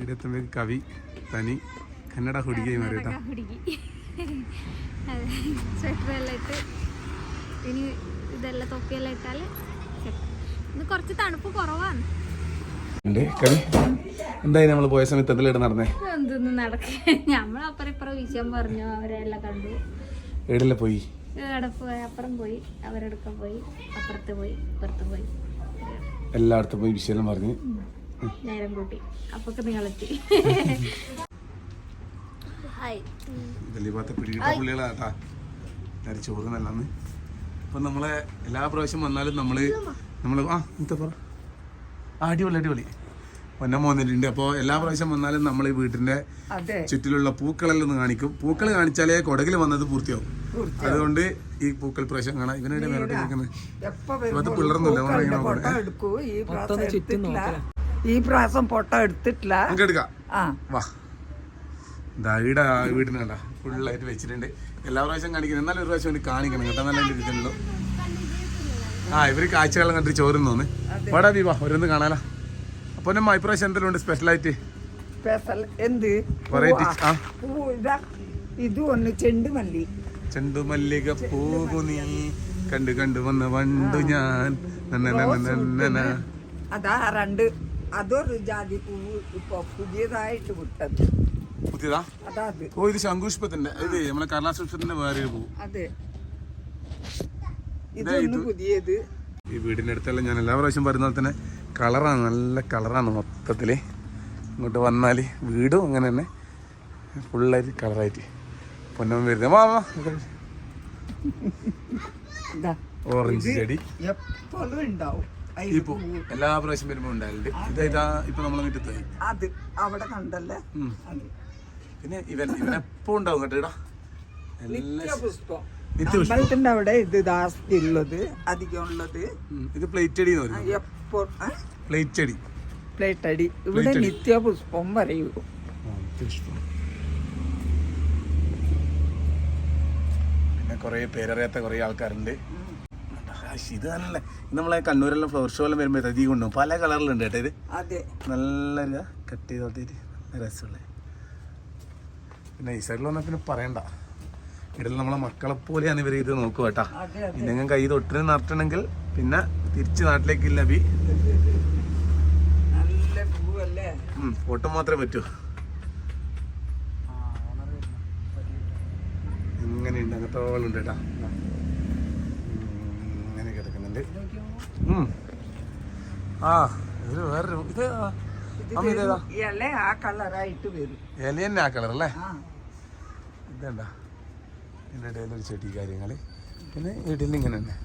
ഇവിടെ കവി തനി കന്നഡ ഹുടികയായി മാറി കേട്ടോ. സ്വെറ്ററെല്ലാം കുറച്ച് തണുപ്പ് കവി എന്തായി നമ്മൾ പോയ സമയത്ത് എന്തെല്ലാം നടന്നേ? എന്തൊന്നും നടക്കേ നമ്മൾ പറഞ്ഞു കണ്ടു. പോയി? പോയി? അപ്പുറം പോയി അവരെടുക്കം പോയി അപ്പുറത്ത് പോയി ഇപ്പുറത്ത് പോയി. എല്ലായിടത്തും പോയി വിഷയം പറഞ്ഞു. നേരം കൂട്ടി. അപ്പൊക്കെ നിങ്ങളെത്തി ചോറ് നല്ലന്ന് നമ്മളെ എല്ലാ പ്രാവശ്യം വന്നാലും നമ്മൾ നമ്മൾ ആ എന്താ പറ. അടിപൊളി അടിപൊളി. പൊന്ന മോന്നിട്ടുണ്ട് അപ്പോൾ എല്ലാ പ്രാവശ്യം വന്നാലും നമ്മൾ ഈ വീട്ടിന്റെ ചുറ്റിലുള്ള പൂക്കളെല്ലാം ഒന്ന് കാണിക്കും. പൂക്കൾ കാണിച്ചാലേ കൊടകിൽ വന്നത് പൂർത്തിയാവും. അതുകൊണ്ട് ഈ പൂക്കൾ പ്രാവശ്യം കാണാം. ഇവനെ മേലോട്ട് നിൽക്കുന്നത് അത് ഈ പ്രാവശ്യം ഫോട്ടോ എടുത്തിട്ടില്ല. നമുക്ക് എടുക്കാം. ആ. വാ. ഇവിടെ വീടിനണ്ട ഫുള്ളായിട്ട് വെച്ചിട്ടുണ്ട്. എല്ലാ പ്രാവശ്യം കാണിക്കുന്നത് എന്നാലും ഒരു പ്രാവശ്യം വേണ്ടി കാണിക്കണം കേട്ടോ. നല്ല ഇരിക്കണല്ലോ ആ ഇവർ കാഴ്ചകളെല്ലാം കണ്ടിട്ട് ചോറുന്ന് തോന്ന്. വാടാ വാ ഓരോന്ന് കാണാലോ. അപ്പൊ നമ്മ ഇപ്രാവശ്യം എന്തെങ്കിലും ഉണ്ട് സ്പെഷ്യലായിട്ട് സ്പെഷ്യൽ എന്ത്? വെറൈറ്റി ആ. പൂ ഇതാ. ഒന്ന് ചെണ്ടുമല്ലി. ചെണ്ടുമല്ലിക പൂകു നീ കണ്ടു കണ്ടു വന്ന വണ്ടു ഞാൻ. അതാ രണ്ട്. അതൊരു ജാതി പൂവ് ഇപ്പൊ പുതിയതായിട്ട് വിട്ടത്. പുതിയതാ? അതാ ഓ ഇത് ശംഖുഷ്പത്തിന്റെ ഇത് നമ്മളെ കർണാസുഷ്പത്തിന്റെ വേറെ പൂ. അതെ. ഇതൊന്ന് പുതിയത്. ഈ വീടിന്റെ അടുത്തെല്ലാം ഞാൻ എല്ലാ പ്രാവശ്യം പോലെ തന്നെ കളറാണ് നല്ല കളറാണ് മൊത്തത്തിൽ ഇങ്ങോട്ട് വന്നാൽ വീടും അങ്ങനെ തന്നെ ഫുള്ളായിട്ട് കളറായിട്ട്. പൊന്നം വരുന്നത് വാ വാ ഓറഞ്ച് ചെടി. എപ്പോഴും ഉണ്ടാവും. ഈ അതിന്റെ പൂ പൂവ്. എല്ലാ പ്രാവശ്യം വരുമ്പോ ഉണ്ടായിട്ടുണ്ട് ഇതാ ഇതാ ഇപ്പൊ നമ്മളെ വീട്ടിൽ അത് അവിടെ കണ്ടല്ലേ? പിന്നെ ഇവൻ ഇവൻ എപ്പോ ഉണ്ടാവും കേട്ടോ അമ്പലത്തിന്റെ അവിടെ ഇത് ജാസ്തി ഉള്ളത് അധികം ഉള്ളത്. ഇത് പ്ലേറ്റ് എപ്പോ പ്ലേറ്റ് അടി പ്ലേറ്റ് അടി ഇവിടെ നിത്യപുഷ്പം പറയൂ. നിത്യപുഷ്പം. പിന്നെ കുറേ പേരറിയാത്ത കുറേ ആൾക്കാരുണ്ട്. ഇത് നല്ല നമ്മളെ കണ്ണൂരെല്ലാം ഫ്ലവർ ഷോ എല്ലാം വരുമ്പോൾ അധികം കൊണ്ടുപോകും. പല കളറിലുണ്ട് കേട്ടോ ഇത്. അതെ. നല്ല കട്ട് ചെയ്ത് നോക്കിയിട്ട് നല്ല രസമുള്ള. പിന്നെ ഈ സൈഡിൽ വന്നാൽ പിന്നെ പറയണ്ട. ഇടയിൽ നമ്മളെ മക്കളെ പോലെയാണ് ഇവർ ഇത് നോക്കുക കേട്ടാ. ഇന്നെങ്കിലും കൈ തൊട്ടിന് നടത്തണമെങ്കിൽ പിന്നെ തിരിച്ച് നാട്ടിലേക്കില്ല ബി. നല്ല പൂവല്ലേ? ഫോട്ടോ മാത്രമേ പറ്റൂ. ഇങ്ങനെയുണ്ട് അങ്ങനത്തെ ഉണ്ട് കേട്ടാ. ആ ഇത് വേറൊരു ഇത് അമ്മ ഇല ആ കളറായിട്ട് വരും. ഇല തന്നെ ആ കളർ അല്ലേ? ഇതണ്ട. ഇതിന്റെ ഇടയിലൊരു ചെടി കാര്യങ്ങൾ പിന്നെ ഇടയിൽ ഇങ്ങനെ തന്നെ.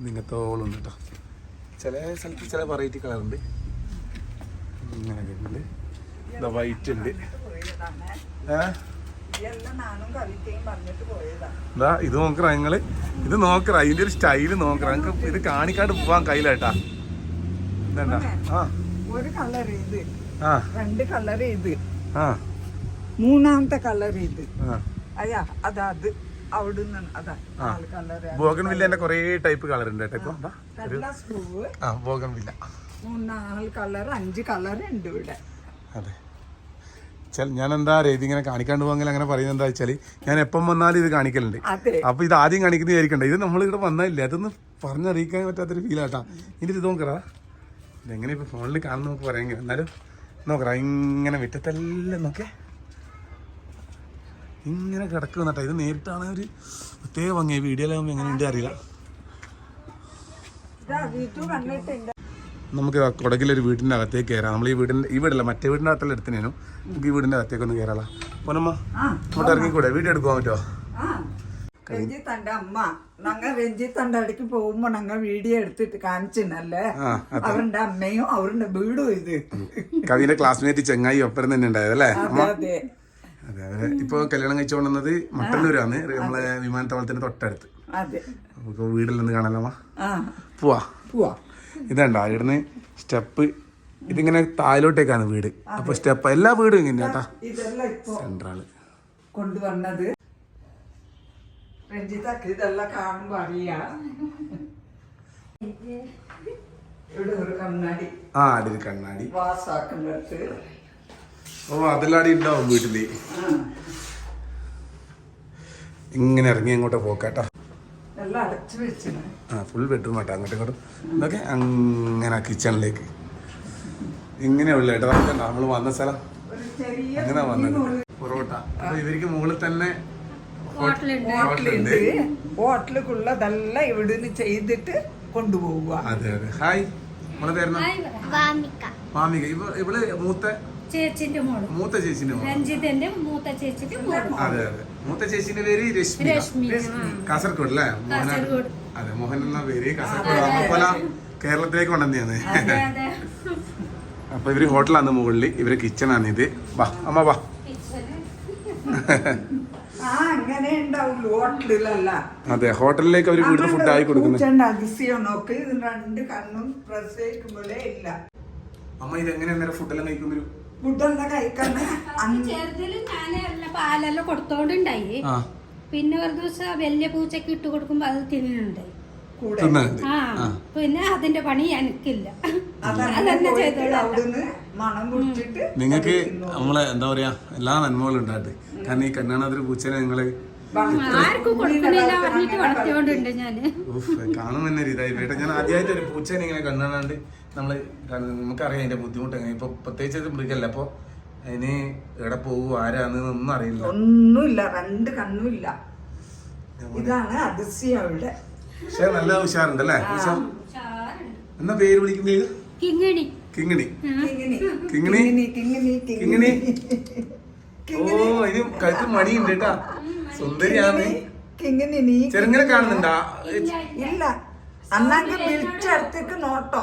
ഇങ്ങനത്തോളം കേട്ടോ ചില സ്ഥലത്ത് ചില വെറൈറ്റി കളറുണ്ട് ഇങ്ങനെ ഉണ്ട്. വൈറ്റ് ഉണ്ട് പോയതാണ് പോയതാ. ഇതാ നോക്കറ നിങ്ങൾ. ഇത് നോക്കറ ഇതിന്റെ ഒരു സ്റ്റൈൽ നോക്കറ നിങ്ങക്ക് ഇത് കാണിക്കാണ്ട് പോവാൻ കയ്യിലേട്ടാ ആ. ഒരു കളർ ഇത്. ആ. രണ്ട് കളർ ഇത്. ആ. മൂന്നാമത്തെ കളർ ഇത്. അയ്യാ അതാ അത്. അവിടുന്ന് അതാ നാല് കളർ ബോഗൻ വില്ലേന്റെ കുറേ ടൈപ്പ് കളർ ഉണ്ട് കേട്ടോ ഇപ്പൊ. ബോഗൻ വില്ല മൂന്നാൽ കളർ അഞ്ച് കളർ ഉണ്ട് ഇവിടെ. അതെ. ചൽ ഞാൻ എന്താ രീതി ഇങ്ങനെ കാണിക്കാണ്ട് പോകാൻ അങ്ങനെ പറയുന്നത് എന്താ വെച്ചാൽ ഞാൻ എപ്പം വന്നാലും ഇത് കാണിക്കലുണ്ട്. അതെ. അപ്പൊ ഇത് ആദ്യം കാണിക്കുന്നത് വിചാരിക്കണ്ട. ഇത് നമ്മൾ ഇവിടെ വന്നില്ല അതൊന്ന് പറഞ്ഞറിയിക്കാൻ പറ്റാത്തൊരു ഫീലാട്ടാ ഇനി ഇത് നോക്കറാ ഇതെങ്ങനെ ഇപ്പൊ ഫോണിൽ കാണുന്ന നമുക്ക് പറയാമെങ്കിൽ എന്നാലും നോക്കറാ ഇങ്ങനെ മുറ്റത്തെല്ലാം നോക്കേ ഇങ്ങനെ കിടക്കുന്ന കേട്ടോ ഇത് നേരിട്ടാണ് ഒരു പ്രത്യേക ഭംഗി. വീഡിയോയിലാകുമ്പോൾ എങ്ങനെയുണ്ട് അറിയില്ല. നമുക്ക് കുടകിലൊരു വീടിന്റെ അകത്തേക്ക് കയറാം നമ്മൾ ഈ വീടിന്റെ ഈ വീടല്ല മറ്റേ വീടിന്റെ അകത്തല്ല എടുത്തിനു നമുക്ക് ഈ വീടിന്റെ അകത്തേക്ക് ഒന്ന് കയറാളാ പൊന്നമ്മ ഇങ്ങോട്ട് ഇറങ്ങിക്കൂടെ? വീഡിയോ എടുക്കാൻ പറ്റുമോ രഞ്ജിത്തന്റെ അമ്മ. ഞങ്ങ രഞ്ജിത്തന്റെ അടുക്ക് പോകുമ്പോ ഞങ്ങ വീഡിയോ എടുത്തിട്ട് കാണിച്ചിനല്ലേ ആ അവരുടെ അമ്മയും അവരുടെ വീടും ഇത്. കവിന്റെ ക്ലാസ്മേറ്റ് ചെങ്ങായി ഒപ്പരം തന്നെ ഉണ്ടായതല്ലേ? അതെ അതെ. അതെ ഇപ്പൊ കല്യാണം കഴിച്ചു കൊണ്ടുവന്നത് മട്ടന്നൂരാണ്. നമ്മളെ വിമാനത്താവളത്തിന്റെ തൊട്ടടുത്ത്. അതെ. നമുക്ക് വീടിൽ നിന്ന് കാണാലോ പോവാ. പോവാ. ഇതണ്ട ഇവിടുന്ന് സ്റ്റെപ്പ് ഇതിങ്ങനെ താഴോട്ടേക്കാണ് വീട്. അപ്പൊ സ്റ്റെപ്പ് എല്ലാ വീടും ഇങ്ങനെ കേട്ടാ സെൻട്രാൾ കൊണ്ടുവന്നത്. രഞ്ജിതക്ക് ഇതെല്ലാം കാണുമ്പോ അറിയാ. ഇവിടെ ഒരു കണ്ണാടി. ആ അടിയിൽ കണ്ണാടി. വാസാക്കുന്നിടത്ത്. ഓ അതിലാടി ഉണ്ടാവും വീട്ടിൽ. ഇങ്ങനെ ഇറങ്ങി അങ്ങോട്ട് പോക്കാട്ടാ ആ ഫുൾ ബെഡ്റൂം ആട്ടോ അങ്ങോട്ടും ഇങ്ങോട്ടും. ഇതൊക്കെ അങ്ങനെ കിച്ചണിലേക്ക് ഇങ്ങനെയുള്ള കേട്ടോ നമ്മൾ വന്ന സ്ഥലം? ഒരു ചെറിയ അങ്ങനെ വന്നത്. പൊറോട്ട. അപ്പൊ ഇവർക്ക് മുകളിൽ തന്നെ ഹോട്ടലുണ്ട്. ഹോട്ടലുണ്ട്. ഹോട്ടലുക്കുള്ളതെല്ലാം ഇവിടുന്ന് ചെയ്തിട്ട് കൊണ്ടുപോവുക. അതെ അതെ. ഹായ് നമ്മളെ പേര് മാമിക ഇവ ഇവൾ മൂത്ത ചേച്ചിന്റെ മോൾ. മൂത്ത ചേച്ചിന്റെ മോൾ. രഞ്ജിതന്റെ മൂത്ത ചേച്ചിന്റെ മോൾ. അതെ അതെ. മൂത്ത ചേച്ചിന്റെ പേര് രശ്മി കാസർഗോഡ് അല്ലേ മോഹൻ. അതെ മോഹൻ എന്ന പേര് കാസർഗോഡ് അമ്മപ്പല കേരളത്തിലേക്ക് കൊണ്ടുവന്നെയാണ് അതെ അതെ. അപ്പൊ ഇവർ ഹോട്ടലാണ് മുകളിൽ ഇവർ കിച്ചൺ ആണ് ഇത്. വാ അമ്മ വാ. ആ അങ്ങനെ ഹോട്ടലിലല്ല. അതെ ഹോട്ടലിലേക്ക് അവർ വീട്ടിൽ ഫുഡ് ആയി കൊടുക്കുന്നത് പൂച്ചന്റെ അതിശയം നോക്ക് ഇത് രണ്ട് കണ്ണും പ്രസവിക്കുമ്പോഴേ ഇല്ല. അമ്മ ഇത് എങ്ങനെയാ ഫുഡെല്ലാം കഴിക്കും ചെറുതിൽ ഞാൻ പാലെല്ലാം കൊടുത്തോണ്ടുണ്ടായി. പിന്നെ ഒരു ദിവസം വലിയ പൂച്ചക്ക് ഇട്ട് കൊടുക്കുമ്പോ അത് തിന്നുണ്ടായി പിന്നെ അതിന്റെ പണി എനിക്കില്ല. നിങ്ങക്ക് നിങ്ങൾക്ക് നമ്മളെ എന്താ പറയാ എല്ലാ നന്മകളും ഉണ്ടായിട്ട് കാരണം ഈ കണ്ണാണാതൊരു പൂച്ചനെ നിങ്ങൾ ആർക്കും കൊടുക്കണില്ല പറഞ്ഞിട്ട് വളർത്തിയോണ്ടുണ്ട് ഞാൻ. ഉഫ്, കാണും തന്നെ ഇതായി. പോയിട്ട് ഞാൻ ആദ്യമായിട്ട് ഒരു പൂച്ചേനെ ഇങ്ങനെ കണ്ണാണ്ട് നമ്മൾ നമുക്കറിയാം അതിന്റെ ബുദ്ധിമുട്ട് എങ്ങനെ. ഇപ്പൊ പ്രത്യേകിച്ച് ഇത് മൃഗല്ല. അപ്പൊ അതിന് എവിടെ പോകും ആരാന്ന് ഒന്നും അറിയില്ല. ഒന്നുമില്ല രണ്ട് കണ്ണുമില്ല ഇതാണ് അതിശയം അവിടെ പക്ഷെ നല്ല ഉഷാറുണ്ടല്ലേ? പൂച്ച? എന്നാ പേര് വിളിക്കുന്നത് കിങ്ങിണി. കിങ്ങിണി. കിങ്ങിണി? കിങ്ങിണി? കിങ്ങിണി കിങ്ങിണി? കിങ്ങിണി? ഓ ഇത് കഴുത്ത് മണിയുണ്ട് കേട്ടാ. സുന്ദരിയാന്ന് കിങ്ങിണി നീ ചെറുങ്ങനെ കാണുന്നുണ്ടാ? ഇല്ല. അന്നങ്ങ് വിളിച്ചടുത്തേക്ക് നോട്ടോ.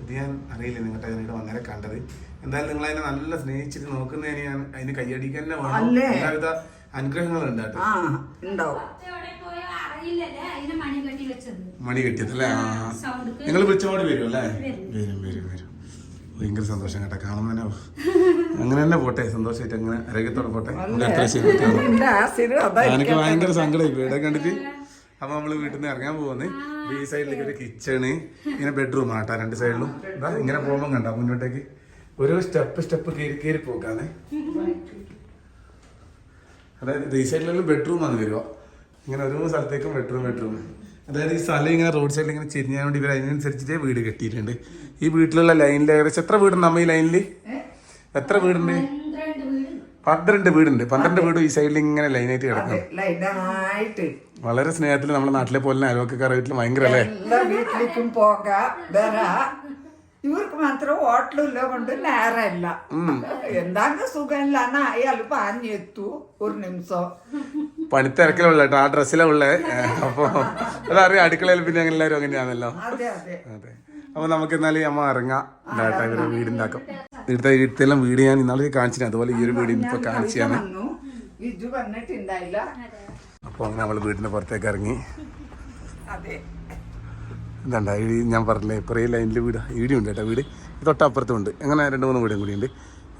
ഇത് ഞാൻ അറിയില്ല നിങ്ങളുടെ അതിനോട് വന്നേരം കണ്ടത്. എന്തായാലും നിങ്ങൾ അതിനെ നല്ല സ്നേഹിച്ചിട്ട് നോക്കുന്നതിന് ഞാൻ അതിന് കൈയടിക്കാൻ തന്നെ വേണം? എല്ലാവിധ ആ ഉണ്ടാവും. മണി കെട്ടി വെച്ചത്. മണി കിട്ടിയത് അല്ലേ? ആ. സൗണ്ട് നിങ്ങൾ വിളിച്ചോട് വരും അല്ലേ? വരും വരും വരും. ഭയങ്കര സന്തോഷം കേട്ടോ. കാണുമ്പോൾ തന്നെ അങ്ങനെ തന്നെ പോട്ടെ? സന്തോഷമായിട്ട് അങ്ങനെ ആരോഗ്യത്തോടെ പോട്ടെ? എനിക്ക് ഭയങ്കര സങ്കടമായി വീടെ കണ്ടിട്ട് അപ്പൊ നമ്മൾ വീട്ടിൽ നിന്ന് ഇറങ്ങാൻ പോകുന്നത് ഈ സൈഡിലേക്ക് ഒരു കിച്ചണ് ഇങ്ങനെ ബെഡ്റൂം ആട്ടാ രണ്ട് സൈഡിലും. ഇതാ ഇങ്ങനെ പോകുമ്പോൾ കണ്ട മുന്നോട്ടേക്ക് ഒരു സ്റ്റെപ്പ് സ്റ്റെപ്പ് കയറി കയറി പോക്കാണ് അതായത് ഈ സൈഡിലെല്ലാം ബെഡ്റൂം ആണ് വരുക. ഇങ്ങനെ ഓരോ സ്ഥലത്തേക്കും ബെഡ്റൂം ബെഡ്റൂം അതായത് ഈ സ്ഥലം ഇങ്ങനെ റോഡ് സൈഡിൽ ഇങ്ങനെ ചെരിഞ്ഞാണ്ട് ഇവർ അതിനനുസരിച്ചിട്ട് വീട് കെട്ടിയിട്ടുണ്ട്. ഈ വീട്ടിലുള്ള ലൈനിൽ ഏകദേശം എത്ര വീടുണ്ട് അമ്മ ഈ ലൈനിൽ എത്ര വീടുണ്ട്? പന്ത്രണ്ട് വീട്. പന്ത്രണ്ട് വീടുണ്ട്. പന്ത്രണ്ട് വീടും ഈ സൈഡിൽ ഇങ്ങനെ ലൈനായിട്ട് കിടക്കും വളരെ സ്നേഹത്തിൽ നമ്മുടെ നാട്ടിലെ പോലെ അയൽവക്കക്കാരുടെ വീട്ടിൽ ഭയങ്കര അല്ലേ വീട്ടിലേക്കും പോകാം. ഇവർക്ക് മാത്രം ഹോട്ടലില്ല കൊണ്ട് നേരമില്ല സുഖമില്ല സുഖമില്ലാന്ന് അയാൾ പാഞ്ഞെത്തു ഒരു നിമിഷം. പണിത്തിരക്കിലുള്ള ആ ഡ്രസ്സിലാണ് ഉള്ളത് അപ്പൊ അതറിയാം അടുക്കളയിൽ പിന്നെ എല്ലാരും എല്ലാവരും അങ്ങനെയാണല്ലോ. അതെ അതെ. അതെ. അപ്പൊ നമുക്ക് എന്നാലും അമ്മ ഇറങ്ങാം. ഇവരുടെ ഇവരെ വീടുണ്ടാക്കും ഇവിടുത്തെ ഇവിടുത്തെല്ലാം വീട് ഞാൻ ഇന്നാളെ കാണിച്ചിന്. അതുപോലെ ഈ ഒരു വീട് ഇപ്പൊ കാണിച്ചാണ് അപ്പൊ അങ്ങനെ നമ്മൾ വീടിന്റെ പുറത്തേക്ക് ഇറങ്ങി. അതെ. ഇതണ്ട ഈ ഞാൻ പറഞ്ഞില്ലേ കുറേ ലൈനിൽ വീട് ഉണ്ട് കേട്ടോ വീട്. ഇത് തൊട്ടപ്പുറത്തും ഉണ്ട്. അങ്ങനെ രണ്ട് മൂന്ന് വീടും കൂടി ഉണ്ട്.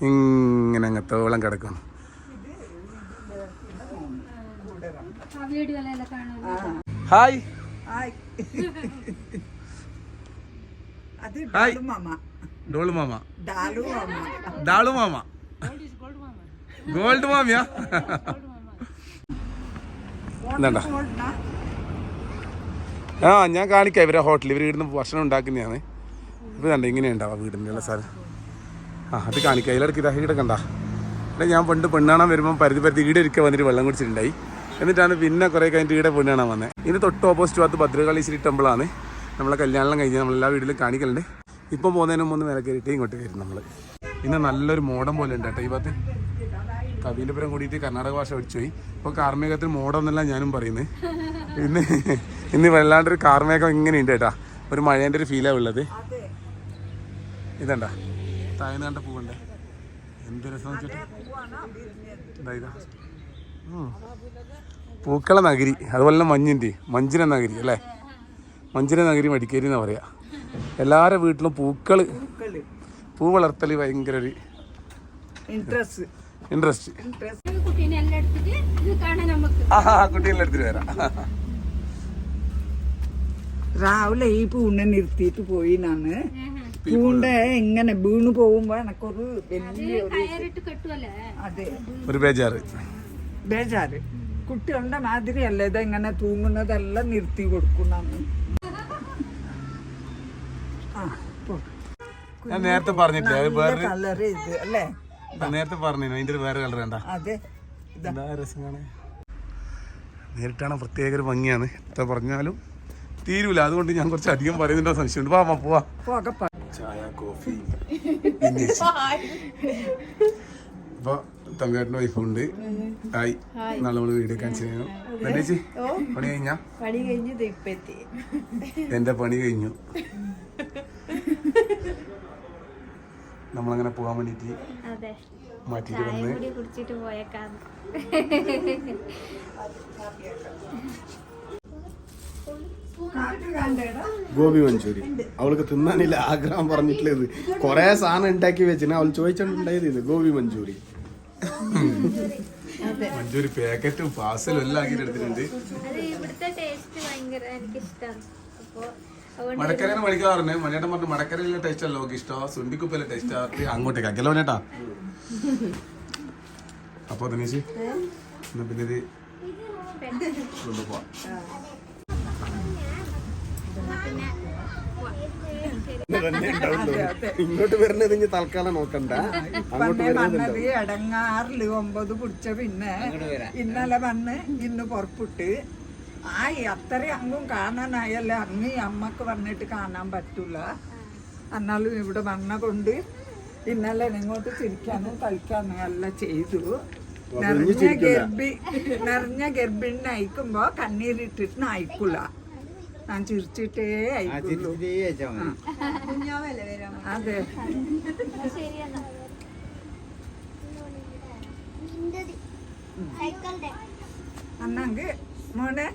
ഇങ്ങനെ അങ്ങത്തോളം കിടക്കണം. ഹായ്. ഹായ്. ഡോളു മാമ. ഡാളു മാമ. ഗോൾഡ് മാമിയാ? എന്താ? ആ ഞാൻ കാണിക്കാം. ഇവരെ ഹോട്ടലിൽ. ഇവർ ഇവിടുന്ന് ഭക്ഷണം ഉണ്ടാക്കുന്നതാണ്. ഇത് കണ്ട ഇങ്ങനെ ഉണ്ടാവാം വീടിന്റെ സാധനം ആ അത് കാണിക്കാം. ഇതിലിടക്ക് ഇതാ ഇവിടെ കണ്ട. ഞാൻ പണ്ട് പെണ്ണാണാൻ വരുമ്പോൾ പരിധി പരിധി ഈടെ ഇരിക്കാൻ വന്നിട്ട് വെള്ളം കുടിച്ചിട്ടുണ്ടായി. എന്നിട്ടാണ് പിന്നെ കുറേ കഴിഞ്ഞിട്ട് ഈടെ പെണ്ണാണാൻ വന്നത് ഇതിന് തൊട്ട് ഓപ്പോസിറ്റ് ഭാഗത്ത് ഭദ്രകാളീശ്വരി ടെമ്പിളാണ് നമ്മളെ കല്യാണം കഴിഞ്ഞ് നമ്മളെല്ലാ വീട്ടിലും കാണിക്കലുണ്ട്. ഇപ്പം പോകുന്നതിന് മുമ്പ് വില കയറിയിട്ട് ഇങ്ങോട്ട് വരും നമ്മൾ ഇന്ന് നല്ലൊരു മോഡം പോലെ ഉണ്ട് കേട്ടോ. ഈ ഭാഗത്ത് കവിന്റെ പുരം കൂടിയിട്ട് കർണാടക ഭാഷ പഠിച്ചുപോയി ഇപ്പോൾ കാർമ്മികത്തിൽ മോഡം എന്നല്ല ഞാനും പറയുന്നത്. ഇന്ന് ഇന്ന് വല്ലാണ്ടൊരു കാർമേഘം ഇങ്ങനെയുണ്ട് കേട്ടാ. ഒരു മഴേന്റെ ഒരു ഫീലാണ് ഉള്ളത്. ഇതണ്ട. ഇതണ്ട താഴ്ന്നാണ്ട പൂവണ്ടേ. എന്ത് രസം. പൂക്കള നഗരി അതുപോലെ തന്നെ മഞ്ഞിന്റെ മഞ്ചിന നഗരി അല്ലേ? മഞ്ചിന നഗരി മടിക്കേരി എന്നാ പറയാ. എല്ലാവരുടെ വീട്ടിലും പൂക്കൾ പൂക്കൾ. പൂ വളർത്തൽ ഭയങ്കര ഒരു ഇൻട്രസ്റ്റ് ഇൻട്രസ്റ്റ് കുട്ടീനെ എല്ലാം എടുത്തിട്ട് ഇത് കാണാൻ നമുക്ക്. ആ കുട്ടികളെ എടുത്തിട്ട് വരാം. രാവിലെ ഈ പൂണ്ണെ നിർത്തിയിട്ട് പോയി നാണ് പൂണ്ട എങ്ങനെ വീണു പോകുമ്പോ എനക്കൊരു വലിയ അതെ ഒരു ബേജാറ്. ബേജാറ്. കുട്ടികളുടെ മാതിരിയല്ല ഇത് ഇങ്ങനെ തൂങ്ങുന്നതെല്ലാം നിർത്തി കൊടുക്കുന്നാണ്. ആ പോ. ഞാൻ നേരത്തെ പറഞ്ഞിട്ട് കളറ് ഇത് അല്ലേ? നേരത്തെ പറഞ്ഞു അതിന്റെ ഒരു വേറെ കളർ വേണ്ട. അതെ. രസം കാണാൻ? നേരിട്ടാണ് പ്രത്യേക ഒരു ഭംഗിയാണ്? എത്ര പറഞ്ഞാലും തീരൂല. അതുകൊണ്ട് ഞാൻ കുറച്ച് അധികം പറയുന്നുണ്ടോ സംശയമുണ്ട്. വാ പോവാ. പോകപ്പ ചായ കോഫി അപ്പൊ തങ്കേട്ടന്റെ വൈഫുണ്ട് ഹായ് നാളെ നമ്മൾ വീഡിയോ കാണിച്ചു ചെയ്യണം ചേച്ചി? പണി കഴിഞ്ഞാ? പണി കഴിഞ്ഞു ഇപ്പൊ എന്റെ പണി കഴിഞ്ഞു. നമ്മളങ്ങനെ പോകാൻ വേണ്ടിട്ട് അതെ. മാറ്റിട്ട് വന്ന്. കൂടി കുടിച്ചിട്ട് പോയേക്കാന്ന്. ഗോപി മഞ്ചൂരി. അവൾക്ക് തിന്നാനില്ല ആഗ്രഹം പറഞ്ഞിട്ടുള്ളത്. കൊറേ സാധനം ഉണ്ടാക്കി വെച്ചിന്. അവൾ ചോദിച്ചിട്ടുണ്ടായത് ഇത്. ഗോപി മഞ്ചൂരി. മഞ്ചൂരി പാക്കറ്റും പാർസലും എല്ലാം ആക്കിയിട്ട് എടുത്തിട്ടുണ്ട്. മടക്കരയാണ് മണിക്കാറുണ്ട് മണിയേട്ടൻ പറഞ്ഞു മടക്കരയിലെ ടേസ്റ്റ് അല്ല നമുക്ക് ഇഷ്ടം? സുണ്ടിക്കുപ്പയിലെ ടേസ്റ്റ് ആർക്ക് അങ്ങോട്ടേക്ക് അല്ലോ മണിയേട്ടാ? അപ്പൊ ദിനേശ് എന്നാ പിന്നെ ഇത് കൊണ്ടുപോവാം. ഇങ്ങോട്ട് വരുന്നത് ഇനി തൽക്കാലം നോക്കണ്ട. പണ്ടേ വന്നത് എടങ്ങാറിൽ ഒമ്പത് പിടിച്ച പിന്നെ ഇന്നലെ വന്ന് ഇന്ന് പുറപ്പെട്ട്. ആ അത്ര അങ്ങും കാണാനായല്ലേ? അങ്ങ് ഈ അമ്മയ്ക്ക് വന്നിട്ട് കാണാൻ പറ്റൂല. എന്നാലും ഇവിടെ വന്ന കൊണ്ട് ഇന്നലെ ഇങ്ങോട്ട് ചിരിക്കാനും കളിക്കാനും എല്ലാം ചെയ്തു. നിറഞ്ഞ ഗർഭി നിറഞ്ഞ ഗർഭിണി അയക്കുമ്പോ കണ്ണീരിട്ടിട്ട് അയക്കൂല ഞാൻ ചിരിച്ചിട്ടേ അതെ. അന്നെങ്കിൽ മോനെ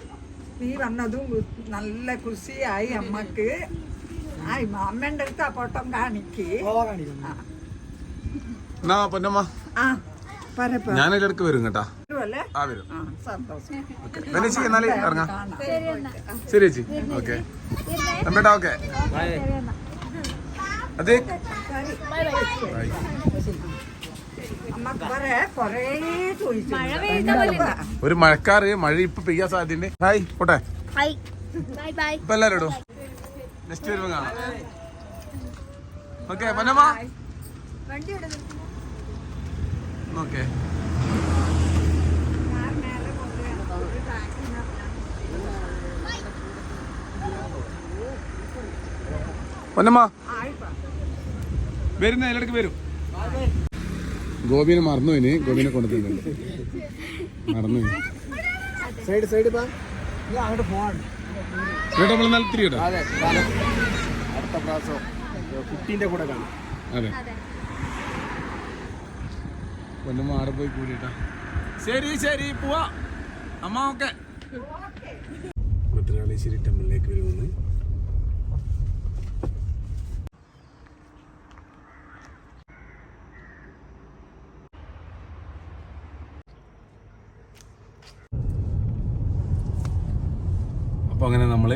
നീ വന്നതും നല്ല കുശിയായി അമ്മയ്ക്ക്. ആയി അമ്മേന്റെ അടുത്ത് ആ പൊട്ടം കാണിക്ക്. ആ. പൊന്നമ്മ. ആ ഞാനിടക്ക് വരും കേട്ടാ. ആ വരും. സന്തോഷം. എന്നാൽ ഇറങ്ങാം. ശരി ചേച്ചി. ഓക്കെ. ഓക്കെ. അതെ ഒരു മഴക്കാറ് മഴ ഇപ്പൊ പെയ്യാൻ സാധ്യതയുണ്ട്. ഹായ് പോട്ടെ. Bye bye bye. ഇപ്പൊ എല്ലാരും ഇടും. നെക്സ്റ്റ് വരുമ്പോ കാണാം. ഓക്കെ പൊന്നമ്മ. ഓക്കെ. പൊന്നമ്മ. വരുന്ന അതിലിടക്ക് വരും. ഗോപിനെ മറന്നു ഇനി ഗോപിനെ കൊണ്ടുപോയി മറന്നു. സൈഡ് സൈഡ് പാ അങ്ങോട്ട് പോവാണ് ഇവിടെ നമ്മൾ നല്ല തിരി അതെ അടുത്ത പ്രാവശ്യം കുട്ടീന്റെ കൂടെ കാണാം. അതെ. പൊന്നമ്മ ആടെ പോയി കൂടിട്ടാ ശരി ശരി പോവാ. അമ്മ ഓക്കെ ഭദ്രാളേശ്വരി ടെമ്പിളിലേക്ക് വരുമെന്ന് അപ്പൊ അങ്ങനെ നമ്മൾ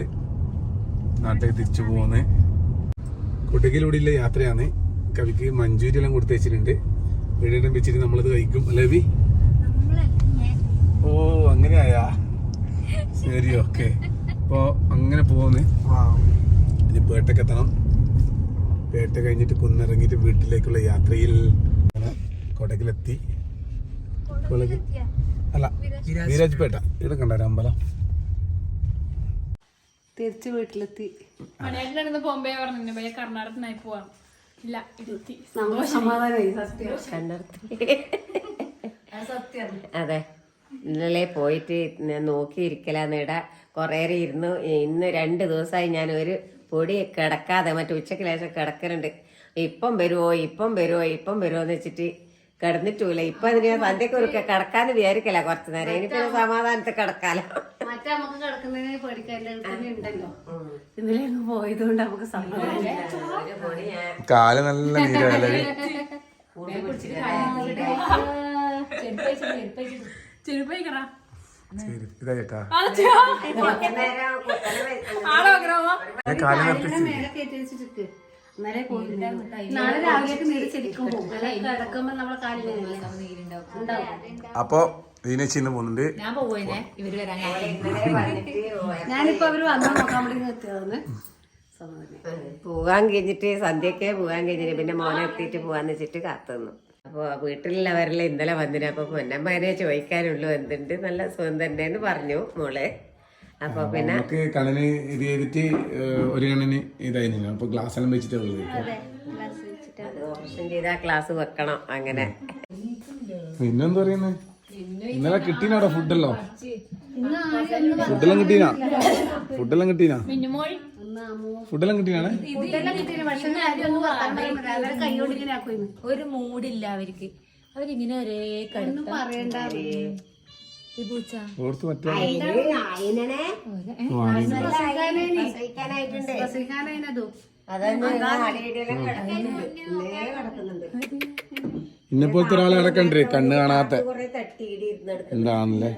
നാട്ടിലേക്ക് തിരിച്ചു പോകുന്നത് കുട്ടകിലൂടെയുള്ള യാത്രയാണ്. കവിക്ക് മഞ്ചൂരി എല്ലാം കൊടുത്ത് വെച്ചിട്ടുണ്ട്. വീടിനും വെച്ചിട്ട് നമ്മളത് കഴിക്കും. അല്ലേ ബി ഓ അങ്ങനെയായാ ശരി ഓക്കെ. അപ്പോൾ അങ്ങനെ പോകുന്നു ഇനി പേട്ടക്ക് എത്തണം. പേട്ട കഴിഞ്ഞിട്ട് കുന്നിറങ്ങിയിട്ട് വീട്ടിലേക്കുള്ള യാത്രയിൽ കൊടകിലെത്തി. അല്ല വിരാജ്പേട്ട ഇവിടെ കണ്ടാരം അമ്പലം? തിരിച്ച് വീട്ടിലെത്തി. മണിയാട്ടിലിരുന്ന് ബോംബെ പറഞ്ഞു ഭയ കർണാടകത്തിനായി പോവാം. ഇല്ല അതെ ഇന്നലെ പോയിട്ട് ഞാൻ നോക്കിയിരിക്കലാന്നിട കുറേ നേരം ഇരുന്നു. ഇന്ന് രണ്ട് ദിവസമായി ഞാൻ ഒരു പൊടി കിടക്കാതെ മറ്റേ ഉച്ചയ്ക്ക് ലേശം കിടക്കലുണ്ട്. ഇപ്പം വരുമോ ഇപ്പം വരുമോ ഇപ്പം വരുമോ എന്ന് വെച്ചിട്ട് കിടന്നിട്ടില്ല ഇപ്പൊ അതിന് സന്ധ്യക്ക് ഒരു കിടക്കാന്ന് വിചാരിക്കല കുറച്ചു നേരം. ഇനി പിന്നെ സമാധാനത്തിൽ കിടക്കാലോ. മറ്റേ നമുക്ക് കിടക്കുന്നതിന് പേടിക്കാൻ ഇന്നലെ അങ്ങ് പോയതുകൊണ്ട് നമുക്ക് സമാധാനം കാൽ നല്ല ചെരുപ്പയക്കടാ ഇതാ ചേട്ടാ അച്ഛാ. നേരം കുത്തനെ വെ- ആളോ ഗ്രഹമോ ഞാൻ കാലം കത്തിച്ച് മേലെ കയറ്റി വെച്ചിട്ട് അന്നേരം പോയി നാളെ രാവിലെ നീര് ശരിക്കും പോകും അല്ലെ കിടക്കുമ്പോ നമ്മളെ കാലിൽ ഉണ്ടാവും. അപ്പൊ ദീനേച്ചി ഇന്ന് പോകുന്നുണ്ട്. ഞാൻ പോവേനെ ഇവർ വരാൻ ഇന്നലെ ഞാനിപ്പോ അവർ വന്നാൽ നോക്കാൻ വേണ്ടി നിർത്തിയതാണ് കഴിഞ്ഞിട്ട് സന്ധ്യക്ക് പോവാൻ കഴിഞ്ഞിട്ട് പിന്നെ മോനെ എത്തിയിട്ട് പോവാന്ന് വെച്ചിട്ട് കാത്തുന്നു അപ്പോൾ വീട്ടിലുള്ളവരെല്ലാം ഇന്നലെ വന്നിന്. അപ്പൊ പൊന്നമ്മനെ ചോദിക്കാനുള്ളൂ എന്തുണ്ട്? നല്ല സുഖം തന്നെയെന്ന് പറഞ്ഞു മോൾ. അപ്പൊ പിന്നെ നമുക്ക് കണന് ഇത് ചെയ്തിട്ട് ഒരു കണ്ണിന് ഇതായിരുന്നു അപ്പൊ ഗ്ലാസ് എല്ലാം ഉള്ളത് അതെ ഗ്ലാസ് വെച്ചിട്ട് അത് ഓപ്പറേഷൻ ചെയ്താ ക്ലാസ് വെക്കണം അങ്ങനെ. പിന്നെന്താ പറയുന്നത് ഇന്നലെ കിട്ടീനാടോ ഫുഡല്ലോ ഫുഡെല്ലാം കിട്ടീനാ? ഫുഡെല്ലാം കിട്ടീനാ? ഫുഡെല്ലാം ആക്കുമെന്ന് ഒരു മൂടില്ല അവർക്ക്. അവരിങ്ങനെ ഒരേ ഒന്നും പറയണ്ട. പൂച്ച ഓർത്ത് മറ്റേ അതിനെ പ്രസവിക്കാനായിട്ടുണ്ട്. പ്രസവിക്കാനായിനതു. അതന്നെ. അടിയിടെല്ലാം കിടക്കുന്നുണ്ട്. ഇന്നേ കിടക്കുന്നുണ്ട്. ഇന്നെ പോലത്തെ ഒരാളെ അടക്കണ്ടേ കണ്ണ് കാണാത്ത. കുറെ തട്ടിയിടി ഇരുന്നെടുക്കും എന്താണല്ലേ?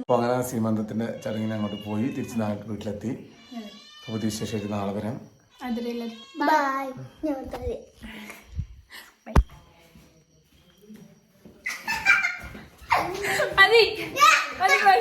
അപ്പൊ അങ്ങനെ സീമന്തത്തിന്റെ ചടങ്ങിന് അങ്ങോട്ട് പോയി തിരിച്ച് നാട്ടിൽ വീട്ടിലെത്തി. അപ്പൊ പുതിയ ശേഷം നാളെ വരാം. ബൈ అది అది